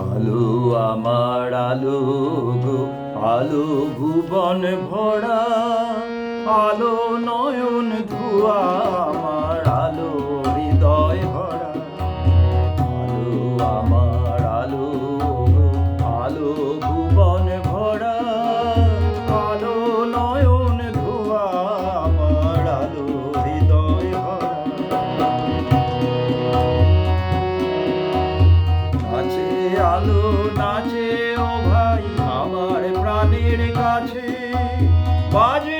আলো আমার আলো গো আলো ভুবন ভরা আলো নয়ন ধোয়া আমার আলো নাচে ও ভাই আমার প্রাণের কাছে বাজে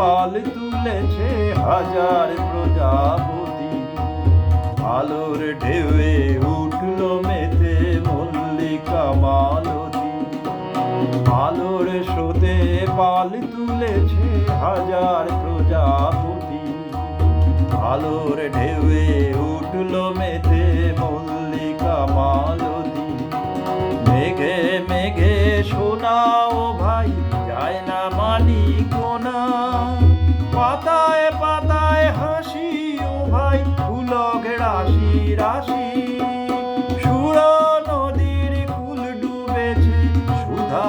পাল তুলেছে হাজার প্রজাপতি। আলোর ঢেউয়ে উঠল মেতে মল্লিকা মালতী। আলোর স্রোতে পাল তুলেছে হাজার প্রজাপতি। আলোর ঢেউয়ে উঠল মেতে মল্লিকা মালতী। মেঘে মেঘে শোনাও ভাই রাশি রাশি। সুরা নদীর ফুল ডুবেছে সুধা